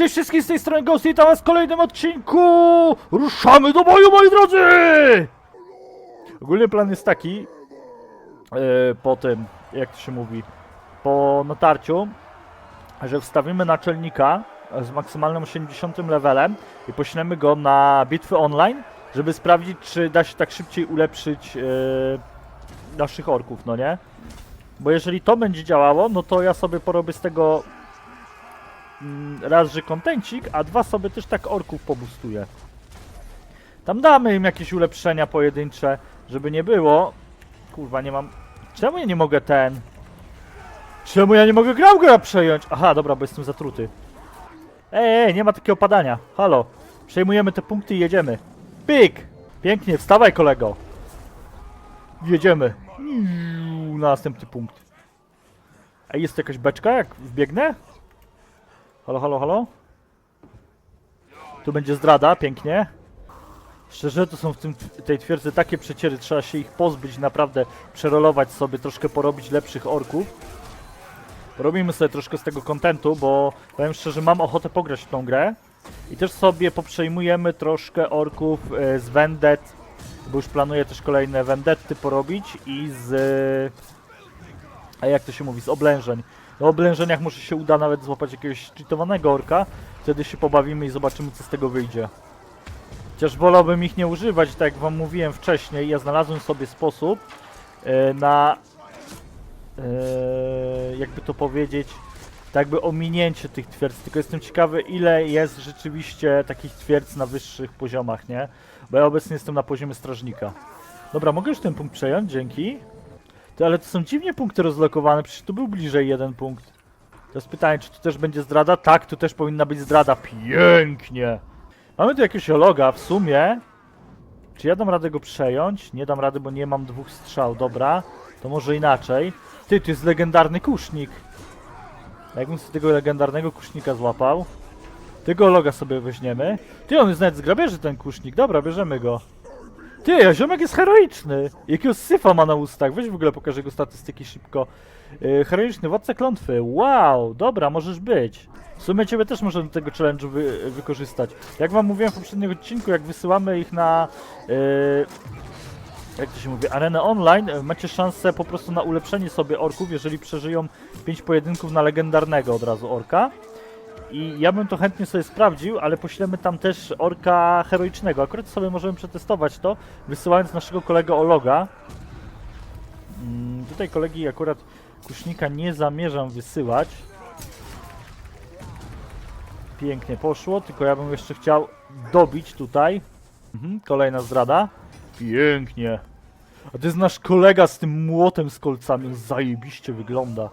Cześć wszystkim z tej strony Ghost i was w kolejnym odcinku! Ruszamy do boju, moi drodzy! Ogólnie plan jest taki, e, po tym, jak to się mówi, po natarciu, że wstawimy naczelnika z maksymalnym 80 levelem i poślemy go na bitwy online, żeby sprawdzić, czy da się tak szybciej ulepszyć e, naszych orków, no nie? Bo jeżeli to będzie działało, no to ja sobie porobię z tego raz, że kontencik, a dwa sobie też tak orków pobustuję. Tam damy im jakieś ulepszenia pojedyncze, żeby nie było. Kurwa, nie mam... Czemu ja nie mogę ten... Czemu ja nie mogę Graugera przejąć? Aha, dobra, bo jestem zatruty. Ej, ej, nie ma takiego padania. Halo. Przejmujemy te punkty i jedziemy. Pik! Pięknie, wstawaj kolego. Jedziemy. Iu, Na następny punkt. A jest jakaś beczka, jak wbiegnę? Halo, halo, halo? Tu będzie zdrada, pięknie. Szczerze, to są w tym, tej twierdzy takie przeciery, trzeba się ich pozbyć, naprawdę przerolować sobie, troszkę porobić lepszych orków. Robimy sobie troszkę z tego kontentu, bo powiem szczerze, mam ochotę pograć w tą grę. I też sobie poprzejmujemy troszkę orków e, z Vendet, bo już planuję też kolejne Vendetty porobić i z... A jak to się mówi? Z oblężeń. Na oblężeniach może się uda nawet złapać jakiegoś cheatowanego orka. Wtedy się pobawimy i zobaczymy co z tego wyjdzie. Chociaż wolałbym ich nie używać, tak jak wam mówiłem wcześniej, ja znalazłem sobie sposób e, na e, jakby to powiedzieć, tak jakby ominięcie tych twierdz. Tylko jestem ciekawy ile jest rzeczywiście takich twierdz na wyższych poziomach, nie? Bo ja obecnie jestem na poziomie strażnika. Dobra, mogę już ten punkt przejąć, dzięki. Ale to są dziwnie punkty rozlokowane, przecież tu był bliżej jeden punkt. To jest pytanie, czy tu też będzie zdrada? Tak, tu też powinna być zdrada. Pięknie! Mamy tu jakiegoś ologa, w sumie. Czy ja dam radę go przejąć? Nie dam rady, bo nie mam dwóch strzał. Dobra, to może inaczej. Ty, tu jest legendarny kusznik. Jakbym sobie tego legendarnego kusznika złapał. Tego loga sobie weźmiemy. Ty, on jest nawet z grabieży ten kusznik. Dobra, bierzemy go. Ty, a ziomek jest heroiczny. Jakiego syfa ma na ustach. Weź w ogóle pokażę jego statystyki szybko. Yy, heroiczny, władca klątwy. Wow, dobra, możesz być. W sumie ciebie też możemy do tego challenge'u wy, wykorzystać. Jak wam mówiłem w poprzednim odcinku, jak wysyłamy ich na... Yy, jak to się mówi, arenę online, e, macie szansę po prostu na ulepszenie sobie orków, jeżeli przeżyją 5 pojedynków na legendarnego od razu orka. I ja bym to chętnie sobie sprawdził, ale poślemy tam też orka heroicznego. Akurat sobie możemy przetestować to, wysyłając naszego kolegę Ologa. Mm, tutaj kolegi akurat kusznika nie zamierzam wysyłać. Pięknie poszło, tylko ja bym jeszcze chciał dobić tutaj. Mhm, kolejna zdrada. Pięknie. A to jest nasz kolega z tym młotem z kolcami. On zajebiście wygląda.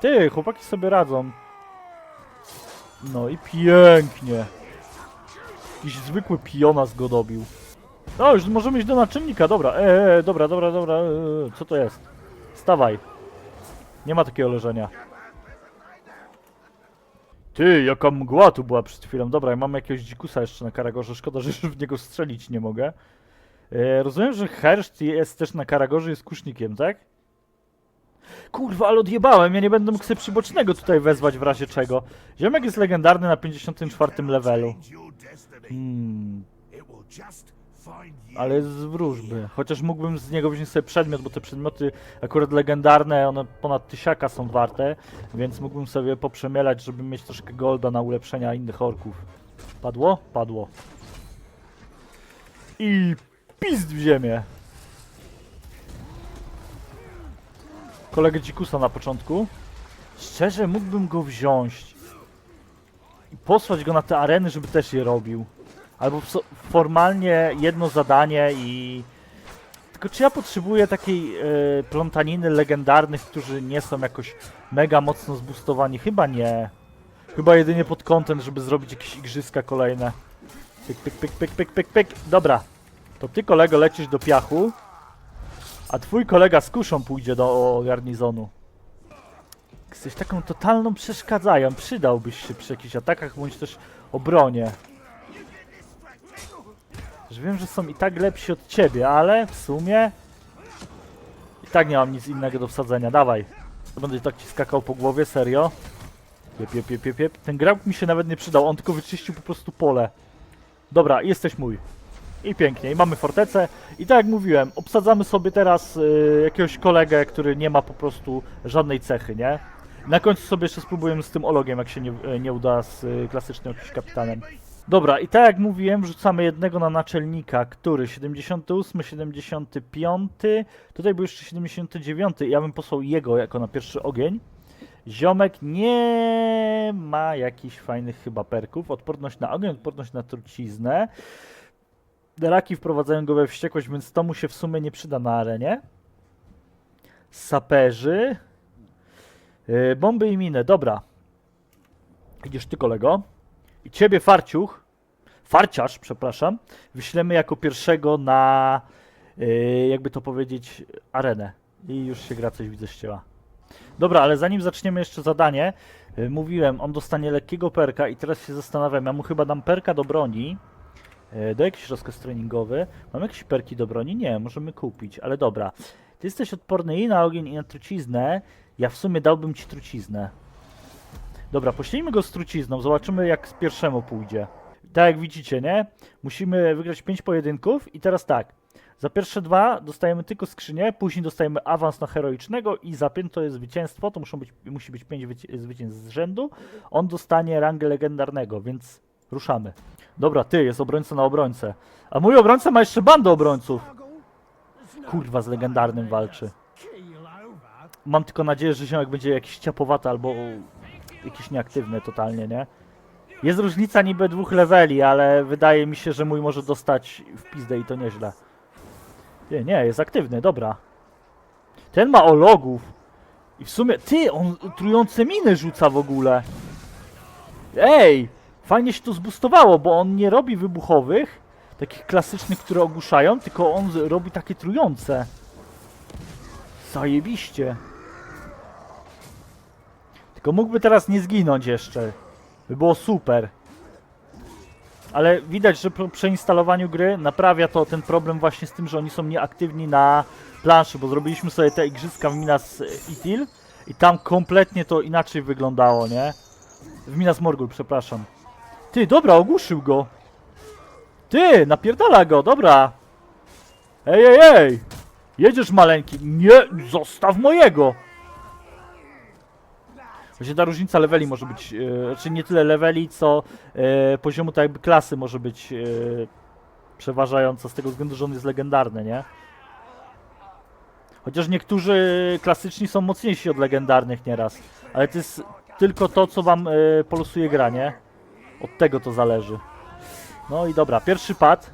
Ty, chłopaki sobie radzą. No i pięknie. Jakiś zwykły pijona zgodobił. No, już możemy iść do naczelnika, dobra. E, e, dobra, dobra, dobra. E, co to jest? Stawaj. Nie ma takiego leżenia. Ty, jaka mgła tu była przed chwilą. Dobra, ja mam jakiegoś dzikusa jeszcze na Karagorze. Szkoda, że już w niego strzelić nie mogę. E, rozumiem, że Herszt jest też na Karagorze, jest kusznikiem, tak? Kurwa, ale odjebałem, ja nie będę mógł sobie przybocznego tutaj wezwać w razie czego. Ziomek jest legendarny na 54 levelu. Hmm, ale jest z wróżby. Chociaż mógłbym z niego wziąć sobie przedmiot, bo te przedmioty akurat legendarne, one ponad tysiaka są warte, więc mógłbym sobie poprzemielać, żeby mieć troszkę golda na ulepszenia innych orków. Padło? Padło. I pizd w ziemię. Kolegę Dzikusa na początku. Szczerze, mógłbym go wziąć i posłać go na te areny, żeby też je robił. Albo formalnie jedno zadanie i... Tylko czy ja potrzebuję takiej e, plątaniny legendarnych, którzy nie są jakoś mega mocno zbustowani? Chyba nie. Chyba jedynie pod kątem, żeby zrobić jakieś igrzyska kolejne. Pyk, pyk, pyk, pyk, pyk, pyk, pyk. Dobra. To ty kolego lecisz do piachu, a twój kolega z kuszą pójdzie do garnizonu. Jesteś taką totalną przeszkadzają. Przydałbyś się przy jakichś atakach bądź też obronie. Że wiem, że są i tak lepsi od ciebie, ale w sumie i tak nie mam nic innego do wsadzenia. Dawaj. Będę tak ci skakał po głowie, serio. Jep, jep, jep, jep, jep. Ten grab mi się nawet nie przydał, on tylko wyczyścił po prostu pole. Dobra, jesteś mój. I pięknie, i mamy fortecę. I tak jak mówiłem, obsadzamy sobie teraz y, jakiegoś kolegę, który nie ma po prostu żadnej cechy, nie? Na końcu sobie jeszcze spróbujemy z tym ologiem, jak się nie, y, nie uda z y, klasycznym jakimś kapitanem. Dobra, i tak jak mówiłem, rzucamy jednego na naczelnika, który 78, 75, tutaj był jeszcze 79, ja bym posłał jego jako na pierwszy ogień. Ziomek nie ma jakichś fajnych chyba perków. Odporność na ogień, odporność na truciznę. Raki wprowadzają go we wściekłość, więc to mu się w sumie nie przyda na arenie. Saperzy. Yy, bomby i miny, dobra. Idziesz ty kolego. I ciebie farciuch, farciarz, przepraszam, wyślemy jako pierwszego na, yy, jakby to powiedzieć, arenę. I już się gra coś widzę ścięła. Dobra, ale zanim zaczniemy jeszcze zadanie, yy, mówiłem, on dostanie lekkiego perka i teraz się zastanawiam, ja mu chyba dam perka do broni, do jakiś rozkaz treningowy. Mam jakieś perki do broni? Nie, możemy kupić, ale dobra. Ty jesteś odporny i na ogień, i na truciznę. Ja w sumie dałbym ci truciznę. Dobra, poślijmy go z trucizną, zobaczymy jak z pierwszemu pójdzie. Tak jak widzicie, nie? Musimy wygrać 5 pojedynków i teraz tak. Za pierwsze dwa dostajemy tylko skrzynię, później dostajemy awans na heroicznego i za pięć to jest zwycięstwo, to muszą być, musi być 5 zwycięstw z rzędu. On dostanie rangę legendarnego, więc ruszamy. Dobra, ty, jest obrońca na obrońcę. A mój obrońca ma jeszcze bandę obrońców. Kurwa, z legendarnym walczy. Mam tylko nadzieję, że ziomek będzie jakiś ciapowaty albo jakiś nieaktywny totalnie, nie? Jest różnica niby dwóch leveli, ale wydaje mi się, że mój może dostać w pizdę i to nieźle. Nie, nie, jest aktywny, dobra. Ten ma ologów. I w sumie, ty, on trujące miny rzuca w ogóle. Ej, fajnie się to zbustowało, bo on nie robi wybuchowych, takich klasycznych, które ogłuszają, tylko on robi takie trujące. Zajebiście. Tylko mógłby teraz nie zginąć jeszcze. By było super. Ale widać, że po przeinstalowaniu gry naprawia to ten problem właśnie z tym, że oni są nieaktywni na planszy, bo zrobiliśmy sobie te igrzyska w Minas Ithil i tam kompletnie to inaczej wyglądało, nie? W Minas Morgul, przepraszam. Ty, dobra, ogłuszył go. Ty, napierdala go, dobra. Ej, ej, ej. Jedziesz maleńki. Nie, zostaw mojego. Właśnie ta różnica leveli może być, e, znaczy nie tyle leveli, co e, poziomu tak jakby klasy może być e, przeważająca z tego względu, że on jest legendarny, nie? Chociaż niektórzy klasyczni są mocniejsi od legendarnych nieraz, ale to jest tylko to, co wam e, polosuje gra, nie? Od tego to zależy. No i dobra, pierwszy pad.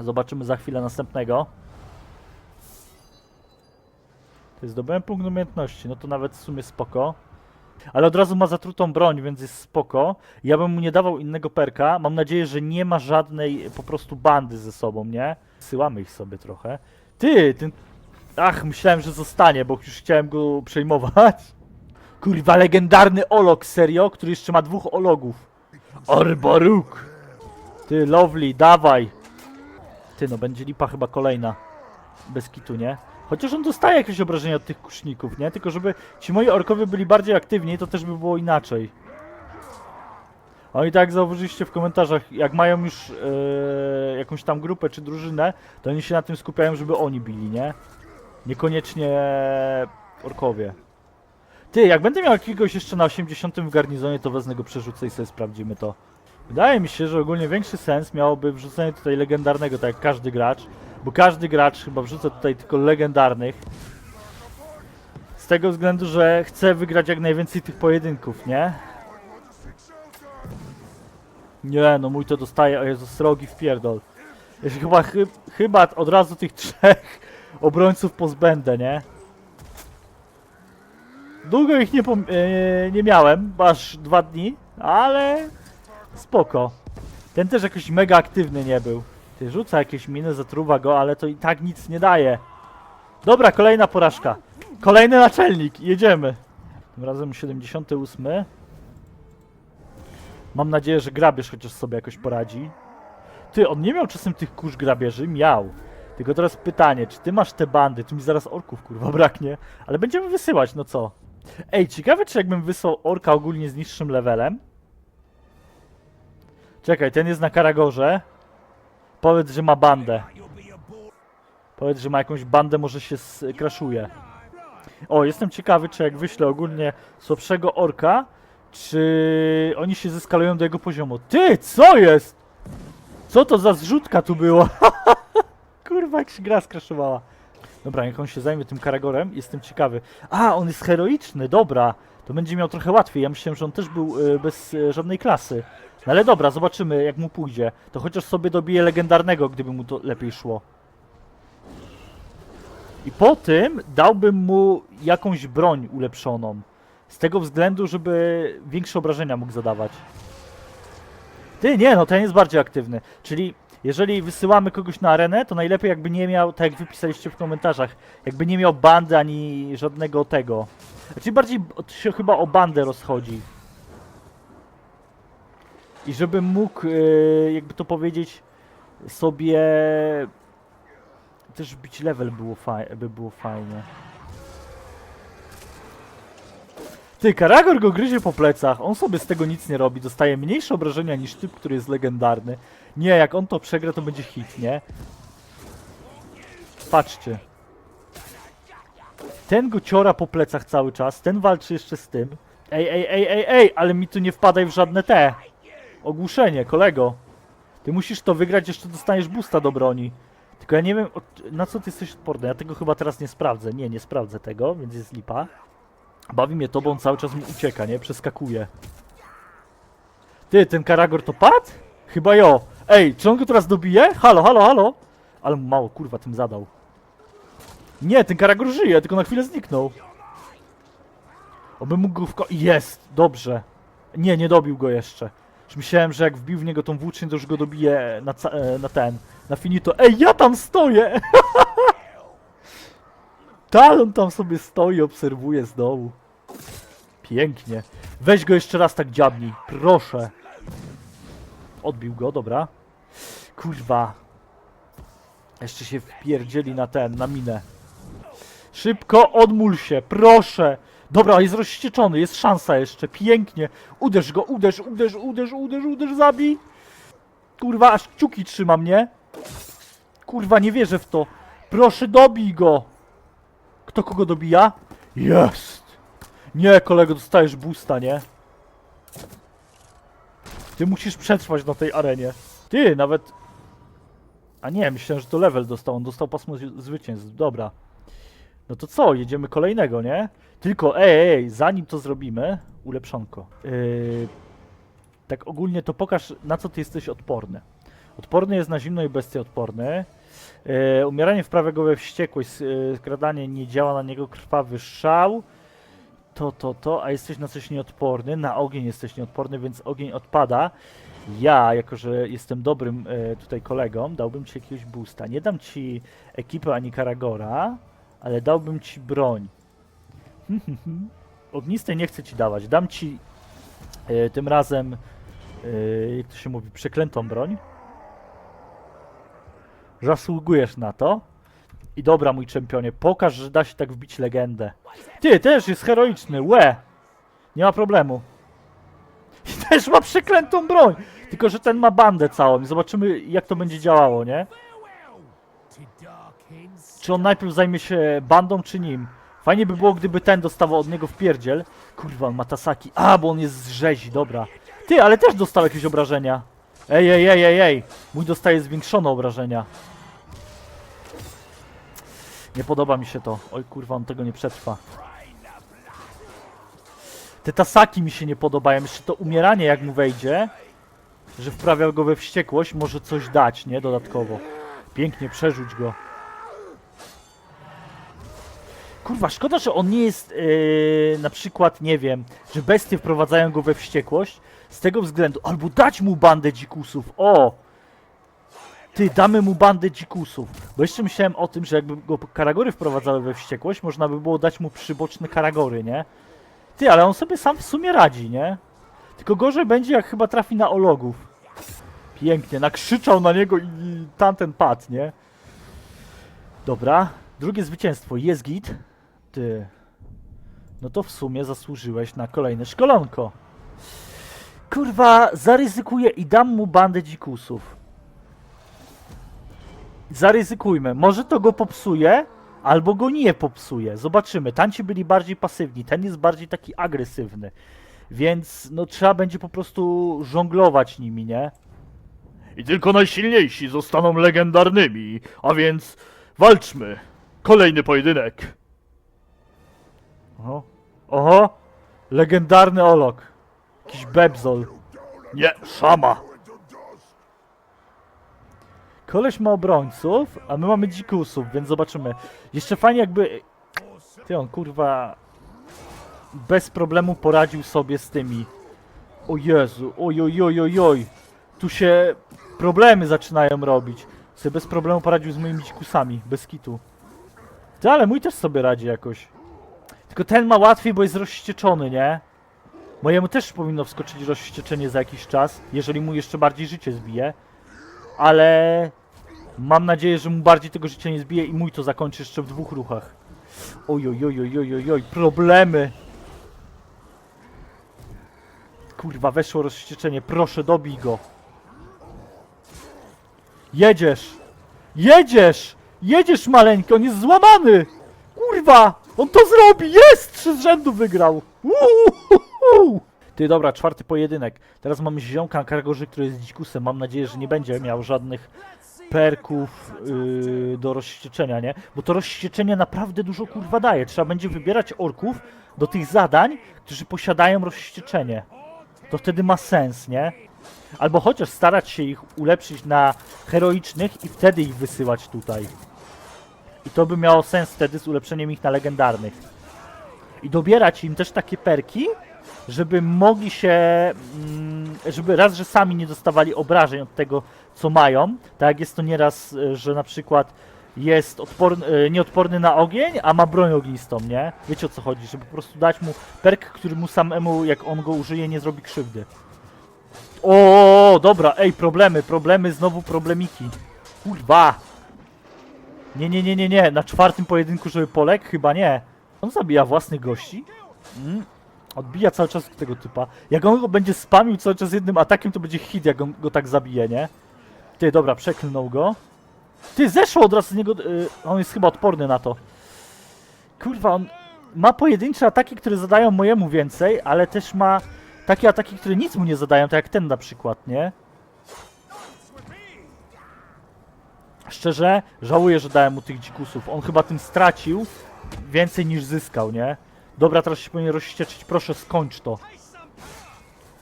Zobaczymy za chwilę następnego. To jest zdobyłem punkt umiejętności, no to nawet w sumie spoko. Ale od razu ma zatrutą broń, więc jest spoko. Ja bym mu nie dawał innego perka. Mam nadzieję, że nie ma żadnej po prostu bandy ze sobą, nie? Syłamy ich sobie trochę. Ty, ten... Ach, myślałem, że zostanie, bo już chciałem go przejmować. Kurwa, legendarny olog, serio? Który jeszcze ma dwóch ologów. Orboruk! Ty, Lovely, dawaj! Ty, no będzie lipa chyba kolejna. Bez kitu, nie? Chociaż on dostaje jakieś obrażenia od tych kuszników, nie? Tylko żeby ci moi orkowie byli bardziej aktywni, to też by było inaczej. Oni tak jak zauważyliście w komentarzach, jak mają już e, jakąś tam grupę czy drużynę, to oni się na tym skupiają, żeby oni bili, nie? Niekoniecznie orkowie. Ty, jak będę miał jakiegoś jeszcze na 80 w garnizonie, to wezmę go przerzucę i sobie sprawdzimy to. Wydaje mi się, że ogólnie większy sens miałoby wrzucenie tutaj legendarnego, tak jak każdy gracz, bo każdy gracz chyba wrzuca tutaj tylko legendarnych. Z tego względu, że chce wygrać jak najwięcej tych pojedynków, nie? Nie, no mój to dostaje, o Jezu, srogi w pierdol. Ja się chyba, chy, chyba od razu tych trzech obrońców pozbędę, nie? Długo ich nie, e, nie miałem, aż dwa dni, ale spoko. Ten też jakoś mega aktywny nie był. Ty rzuca jakieś miny, zatruwa go, ale to i tak nic nie daje. Dobra, kolejna porażka. Kolejny naczelnik, jedziemy. Tym razem 78. Mam nadzieję, że grabież chociaż sobie jakoś poradzi. Ty, on nie miał czasem tych kurz grabieży? Miał. Tylko teraz pytanie, czy ty masz te bandy? Tu mi zaraz orków kurwa braknie. Ale będziemy wysyłać, no co? Ej, ciekawe czy jakbym wysłał orka ogólnie z niższym levelem. Czekaj, ten jest na Karagorze. Powiedz, że ma bandę. Powiedz, że ma jakąś bandę, może się skraszuje. O, jestem ciekawy, czy jak wyślę ogólnie słabszego orka, czy oni się zeskalują do jego poziomu. Ty, co jest? Co to za zrzutka tu było? Kurwa, jak się gra skraszowała. Dobra, jak on się zajmie tym Karagorem, jestem ciekawy. A, on jest heroiczny, dobra. To będzie miał trochę łatwiej. Ja myślałem, że on też był y, bez y, żadnej klasy. No ale dobra, zobaczymy jak mu pójdzie. To chociaż sobie dobije legendarnego, gdyby mu to lepiej szło. I po tym dałbym mu jakąś broń ulepszoną. Z tego względu, żeby większe obrażenia mógł zadawać. Ty, nie, no ten jest bardziej aktywny. Czyli jeżeli wysyłamy kogoś na arenę, to najlepiej jakby nie miał, tak jak wypisaliście w komentarzach, jakby nie miał bandy ani żadnego tego. Czyli bardziej się chyba o bandę rozchodzi. I żeby mógł, yy, jakby to powiedzieć, sobie też bić level było by było fajnie. Ty, Karagor go gryzie po plecach, on sobie z tego nic nie robi, dostaje mniejsze obrażenia niż typ, który jest legendarny. Nie, jak on to przegra, to będzie hit, nie? Patrzcie. Ten go ciora po plecach cały czas, ten walczy jeszcze z tym. Ej, ej, ej, ej, ej, ale mi tu nie wpadaj w żadne te. Ogłuszenie, kolego. Ty musisz to wygrać, jeszcze dostaniesz boosta do broni. Tylko ja nie wiem, na co ty jesteś odporny. Ja tego chyba teraz nie sprawdzę. Nie, nie sprawdzę tego, więc jest lipa. Bawi mnie to, bo on cały czas mi ucieka, nie? Przeskakuje. Ty, ten Karagor to padł? Chyba jo. Ej, czy on go teraz dobije? Halo, halo, halo? Ale mało, kurwa, tym zadał. Nie, ten Karagor żyje, tylko na chwilę zniknął. Oby mógł go w Jest! Dobrze. Nie, nie dobił go jeszcze. Myślałem, że jak wbił w niego tą włócznię, to już go dobije na, e, na ten, na finito. Ej, ja tam stoję! Talon tam sobie stoi, obserwuje z dołu. Pięknie. Weź go jeszcze raz tak dziabnij, proszę. Odbił go, dobra. Kurwa. Jeszcze się wpierdzieli na ten, na minę. Szybko, odmól się, proszę. Dobra, jest rozścieczony, jest szansa jeszcze, pięknie. Uderz go, uderz, uderz, uderz, uderz, uderz, zabij. Kurwa, aż kciuki trzyma mnie. Kurwa, nie wierzę w to. Proszę, dobij go. Kto kogo dobija? Jest! Nie, kolego, dostajesz boosta, nie? Ty musisz przetrwać na tej arenie. Ty, nawet... A nie, myślałem, że to level dostał. On dostał pasmo zwy- zwycięstw. Dobra. No to co, jedziemy kolejnego, nie? Tylko, ej, ej, zanim to zrobimy, ulepszonko. Yy, tak ogólnie to pokaż, na co ty jesteś odporny. Odporny jest na zimno i bestie odporny. E, umieranie w prawego we wściekłość, e, skradanie nie działa na niego krwawy szał. To, to, to, a jesteś na coś nieodporny, na ogień jesteś nieodporny, więc ogień odpada. Ja, jako że jestem dobrym e, tutaj kolegą, dałbym ci jakiegoś boosta. Nie dam ci ekipy ani Karagora, ale dałbym ci broń. Ognistej nie chcę ci dawać. Dam ci e, tym razem, e, jak to się mówi, przeklętą broń. Zasługujesz na to. I dobra, mój czempionie, pokaż, że da się tak wbić legendę. Ty, też jest heroiczny, łe! Nie ma problemu. I też ma przeklętą broń! Tylko, że ten ma bandę całą i zobaczymy, jak to będzie działało, nie? Czy on najpierw zajmie się bandą, czy nim? Fajnie by było, gdyby ten dostawał od niego w pierdziel. Kurwa, on ma tasaki. A, bo on jest z rzezi, dobra. Ty, ale też dostał jakieś obrażenia. Ej, ej, ej, ej, ej. Mój dostaje zwiększone obrażenia. Nie podoba mi się to. Oj kurwa, on tego nie przetrwa. Te tasaki mi się nie podobają. Jeszcze to umieranie jak mu wejdzie, że wprawia go we wściekłość, może coś dać, nie? Dodatkowo. Pięknie, przerzuć go. Kurwa, szkoda, że on nie jest yy, na przykład, nie wiem, że bestie wprowadzają go we wściekłość z tego względu, albo dać mu bandę dzikusów, o! Ty, damy mu bandę dzikusów. Bo jeszcze myślałem o tym, że jakby go karagory wprowadzały we wściekłość, można by było dać mu przyboczne karagory, nie? Ty, ale on sobie sam w sumie radzi, nie? Tylko gorzej będzie, jak chyba trafi na ologów. Pięknie, nakrzyczał na niego i, i tamten padł, nie? Dobra, drugie zwycięstwo, jest git. Ty. no to w sumie zasłużyłeś na kolejne szkolonko. Kurwa, zaryzykuję i dam mu bandę dzikusów. Zaryzykujmy. Może to go popsuje, albo go nie popsuje. Zobaczymy. Tamci byli bardziej pasywni, ten jest bardziej taki agresywny. Więc no trzeba będzie po prostu żonglować nimi, nie? I tylko najsilniejsi zostaną legendarnymi, a więc walczmy. Kolejny pojedynek. Oho. Oho! Legendarny Olok. Jakiś bebzol. Nie, szama. Koleś ma obrońców, a my mamy dzikusów, więc zobaczymy. Jeszcze fajnie jakby... Ty on kurwa... Bez problemu poradził sobie z tymi. O Jezu, oj oj oj oj oj. Tu się problemy zaczynają robić. Sobie bez problemu poradził z moimi dzikusami, bez kitu. Ty, ale mój też sobie radzi jakoś. Tylko ten ma łatwiej, bo jest rozścieczony, nie? Mojemu też powinno wskoczyć rozścieczenie za jakiś czas, jeżeli mu jeszcze bardziej życie zbije ale mam nadzieję, że mu bardziej tego życia nie zbije i mój to zakończy jeszcze w dwóch ruchach. Oj, oj, oj, oj, oj, oj, oj, problemy. Kurwa, weszło rozścieczenie, proszę dobij go. Jedziesz! Jedziesz! Jedziesz maleńko, on jest złamany! Kurwa! On to zrobi! Jest! Trzy z rzędu wygrał! Uuu! Ty, dobra, czwarty pojedynek. Teraz mamy ziomka na kargorzy, który jest dzikusem. Mam nadzieję, że nie będzie miał żadnych perków yy, do rozścieczenia, nie? Bo to rozścieczenie naprawdę dużo kurwa daje. Trzeba będzie wybierać orków do tych zadań, którzy posiadają rozścieczenie. To wtedy ma sens, nie? Albo chociaż starać się ich ulepszyć na heroicznych i wtedy ich wysyłać tutaj. I to by miało sens wtedy z ulepszeniem ich na legendarnych. I dobierać im też takie perki, żeby mogli się, mm, żeby raz, że sami nie dostawali obrażeń od tego, co mają, tak jest to nieraz, e, że na przykład jest odporny, e, nieodporny na ogień, a ma broń ognistą, nie? Wiecie o co chodzi, żeby po prostu dać mu perk, który mu samemu, jak on go użyje, nie zrobi krzywdy. O, dobra, ej, problemy, problemy, znowu problemiki. Kurwa! Nie, nie, nie, nie, nie, na czwartym pojedynku, żeby Polek? Chyba nie. On zabija własnych gości? Mm. Odbija cały czas tego typa. Jak on go będzie spamił cały czas jednym atakiem, to będzie hit, jak on go tak zabije, nie? Ty, dobra, przeklnął go. Ty, zeszło od razu z niego... y, on jest chyba odporny na to. Kurwa, on ma pojedyncze ataki, które zadają mojemu więcej, ale też ma takie ataki, które nic mu nie zadają, tak jak ten na przykład, nie? Szczerze, żałuję, że dałem mu tych dzikusów. On chyba tym stracił więcej niż zyskał, nie? Dobra, teraz się powinien rozścieczyć. Proszę, skończ to.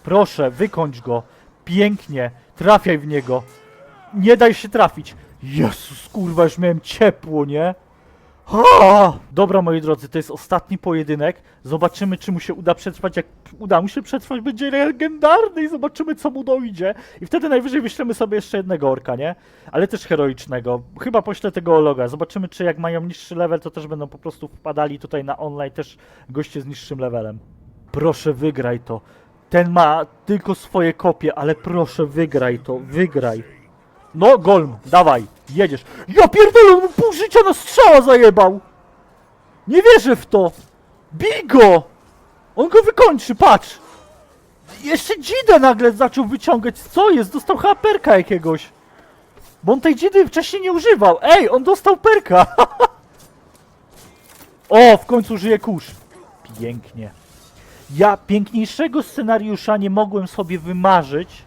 Proszę, wykończ go. Pięknie. Trafiaj w niego. Nie daj się trafić. Jezus, kurwa, już miałem ciepło, nie? Ha! Dobra, moi drodzy, to jest ostatni pojedynek. Zobaczymy, czy mu się uda przetrwać. Jak uda mu się przetrwać, będzie legendarny i zobaczymy, co mu dojdzie. I wtedy najwyżej wyślemy sobie jeszcze jednego orka, nie? Ale też heroicznego. Chyba poślę tego Ologa. Zobaczymy, czy jak mają niższy level, to też będą po prostu wpadali tutaj na online też goście z niższym levelem. Proszę, wygraj to. Ten ma tylko swoje kopie, ale proszę, wygraj to. Wygraj. No, Golm, dawaj, jedziesz. Ja pierdolę, mu pół życia na strzała zajebał! Nie wierzę w to! Bij go! On go wykończy, patrz! Jeszcze dzidę nagle zaczął wyciągać, co jest? Dostał chyba perka jakiegoś. Bo on tej dzidy wcześniej nie używał. Ej, on dostał perka! o, w końcu żyje kurz. Pięknie. Ja piękniejszego scenariusza nie mogłem sobie wymarzyć,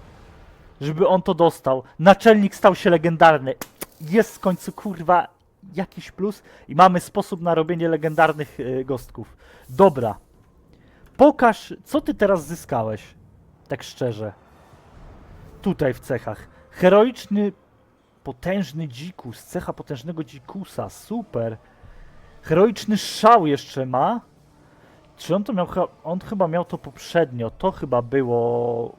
żeby on to dostał. Naczelnik stał się legendarny. Jest w końcu kurwa jakiś plus i mamy sposób na robienie legendarnych y, gostków. Dobra. Pokaż, co ty teraz zyskałeś. Tak szczerze. Tutaj w cechach. Heroiczny, potężny dzikus. Cecha potężnego dzikusa. Super. Heroiczny szał jeszcze ma. Czy on to miał? On chyba miał to poprzednio. To chyba było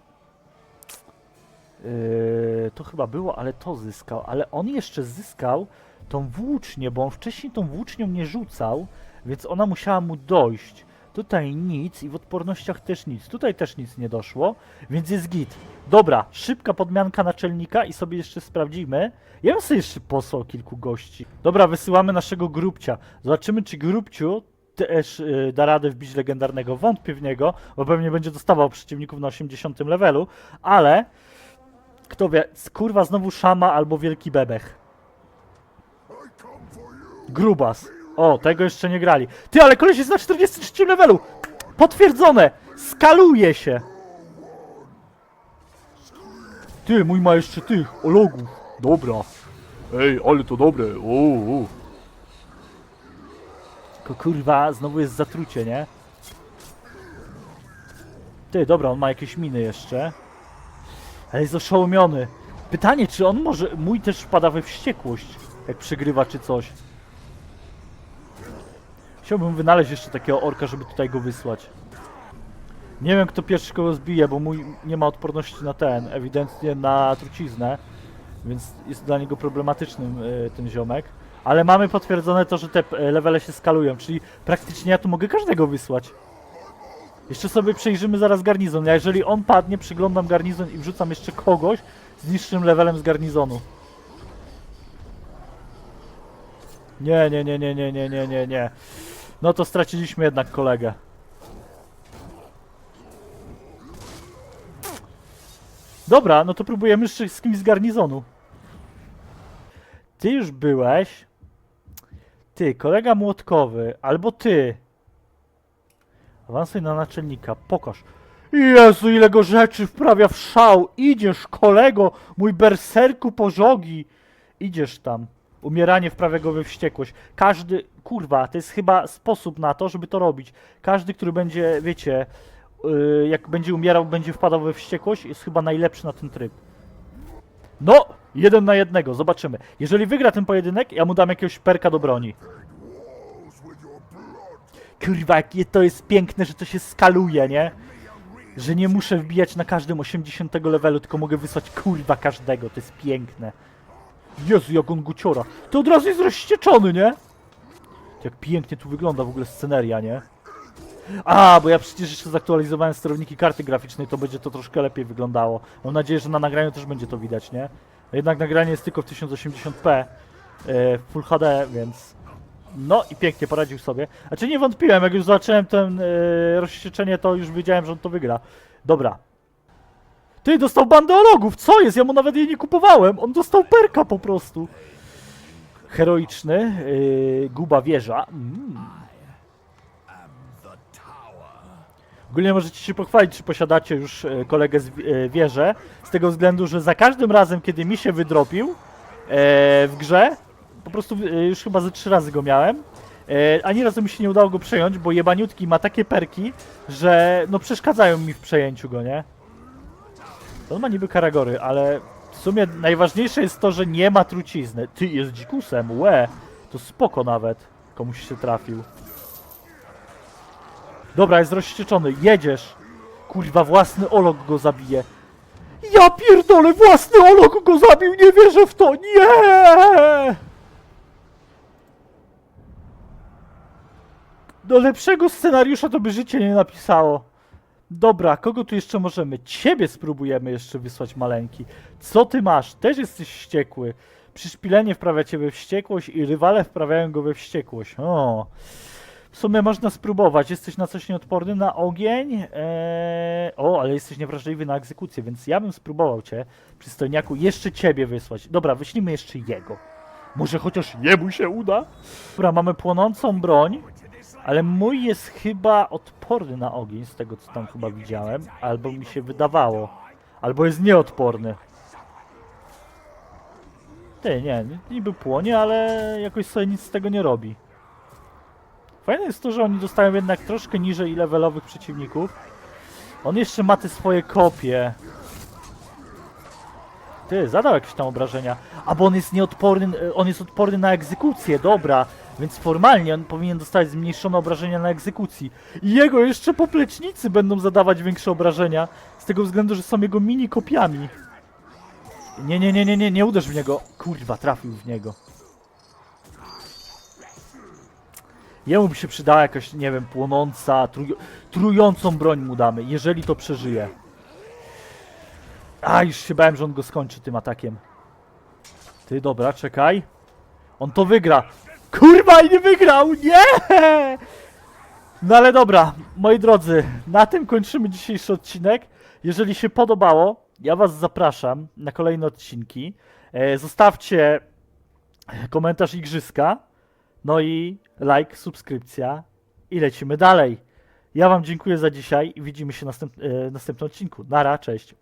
to chyba było, ale to zyskał. Ale on jeszcze zyskał tą włócznię, bo on wcześniej tą włócznią nie rzucał, więc ona musiała mu dojść. Tutaj nic i w odpornościach też nic. Tutaj też nic nie doszło, więc jest git. Dobra, szybka podmianka naczelnika i sobie jeszcze sprawdzimy. Ja bym sobie jeszcze posłał kilku gości. Dobra, wysyłamy naszego grubcia. Zobaczymy, czy grubciu też y, da radę wbić legendarnego. Wątpię w niego, bo pewnie będzie dostawał przeciwników na 80 levelu, ale kto wie, kurwa znowu Szama albo Wielki Bebech. Grubas. O, tego jeszcze nie grali. Ty, ale koleś jest na 43 levelu! Potwierdzone! Skaluje się! Ty, mój ma jeszcze tych, ologów. Dobra. Ej, ale to dobre. Uuu. Tylko kurwa, znowu jest zatrucie, nie? Ty, dobra, on ma jakieś miny jeszcze. Ale jest oszołomiony. Pytanie, czy on może... Mój też wpada we wściekłość, jak przegrywa czy coś. Chciałbym wynaleźć jeszcze takiego orka, żeby tutaj go wysłać. Nie wiem, kto pierwszy kogo zbije, bo mój nie ma odporności na ten, ewidentnie na truciznę. Więc jest dla niego problematycznym y, ten ziomek. Ale mamy potwierdzone to, że te y, levele się skalują, czyli praktycznie ja tu mogę każdego wysłać. Jeszcze sobie przejrzymy zaraz garnizon. Ja jeżeli on padnie, przyglądam garnizon i wrzucam jeszcze kogoś z niższym levelem z garnizonu. Nie, nie, nie, nie, nie, nie, nie, nie, nie. No to straciliśmy jednak kolegę. Dobra, no to próbujemy jeszcze z kimś z garnizonu. Ty już byłeś. Ty, kolega młotkowy, albo ty. Awansuj na naczelnika, pokaż. Jezu, ile go rzeczy wprawia w szał. Idziesz, kolego, mój berserku pożogi. Idziesz tam. Umieranie wprawia go we wściekłość. Każdy, kurwa, to jest chyba sposób na to, żeby to robić. Każdy, który będzie, wiecie, yy, jak będzie umierał, będzie wpadał we wściekłość, jest chyba najlepszy na ten tryb. No, jeden na jednego, zobaczymy. Jeżeli wygra ten pojedynek, ja mu dam jakiegoś perka do broni. Kurwa, jakie to jest piękne, że to się skaluje, nie? Że nie muszę wbijać na każdym 80 levelu, tylko mogę wysłać kurwa każdego, to jest piękne. Jezu, jak on guciora. To od razu jest rozścieczony, nie? Jak pięknie tu wygląda w ogóle sceneria, nie? A, bo ja przecież jeszcze zaktualizowałem sterowniki karty graficznej, to będzie to troszkę lepiej wyglądało. Mam nadzieję, że na nagraniu też będzie to widać, nie? Jednak nagranie jest tylko w 1080p e, w Full HD, więc... No i pięknie poradził sobie. A czy nie wątpiłem, jak już zobaczyłem ten rozścieczenie, to już wiedziałem, że on to wygra. Dobra. Ty, dostał bandeologów! Co jest? Ja mu nawet jej nie kupowałem! On dostał perka po prostu. Heroiczny, yy, guba wieża. Mm. Ogólnie możecie się pochwalić, czy posiadacie już e, kolegę z wi- wieżę, z tego względu, że za każdym razem, kiedy mi się wydropił e, w grze, po prostu e, już chyba ze trzy razy go miałem, e, ani razu mi się nie udało go przejąć, bo jebaniutki ma takie perki, że no przeszkadzają mi w przejęciu go, nie? On ma niby karagory, ale w sumie najważniejsze jest to, że nie ma trucizny. Ty, jest dzikusem, łe, to spoko nawet, komuś się trafił. Dobra, jest rozścieczony, jedziesz. Kurwa, własny olog go zabije. Ja pierdolę, własny olog go zabił, nie wierzę w to, nie! Do lepszego scenariusza to by życie nie napisało. Dobra, kogo tu jeszcze możemy? Ciebie spróbujemy jeszcze wysłać maleńki. Co ty masz? Też jesteś wściekły. Przyszpilenie wprawia cię we wściekłość i rywale wprawiają go we wściekłość. O. W sumie można spróbować. Jesteś na coś nieodporny? Na ogień? Eee... O, ale jesteś niewrażliwy na egzekucję, więc ja bym spróbował cię, przystojniaku, jeszcze ciebie wysłać. Dobra, wyślijmy jeszcze jego. Może chociaż jemu się uda? Dobra, mamy płonącą broń. Ale mój jest chyba odporny na ogień, z tego co tam chyba widziałem. Albo mi się wydawało. Albo jest nieodporny. Ty, nie, niby płonie, ale jakoś sobie nic z tego nie robi. Fajne jest to, że oni dostają jednak troszkę niżej levelowych przeciwników. On jeszcze ma te swoje kopie. Ty, zadał jakieś tam obrażenia. A bo on jest nieodporny, e, on jest odporny na egzekucję, dobra. Więc formalnie on powinien dostać zmniejszone obrażenia na egzekucji. I jego jeszcze poplecznicy będą zadawać większe obrażenia. Z tego względu, że są jego mini kopiami. Nie, nie, nie, nie, nie, nie uderz w niego. Kurwa, trafił w niego. Jemu by się przydała jakaś, nie wiem, płonąca, truj trującą broń mu damy, jeżeli to przeżyje. A, już się bałem, że on go skończy tym atakiem. Ty, dobra, czekaj. On to wygra. Kurwa, i nie wygrał! Nie! No ale dobra, moi drodzy, na tym kończymy dzisiejszy odcinek. Jeżeli się podobało, ja Was zapraszam na kolejne odcinki. E, zostawcie komentarz igrzyska, no i like, subskrypcja i lecimy dalej. Ja Wam dziękuję za dzisiaj i widzimy się w następ, e, następnym odcinku. Nara, cześć.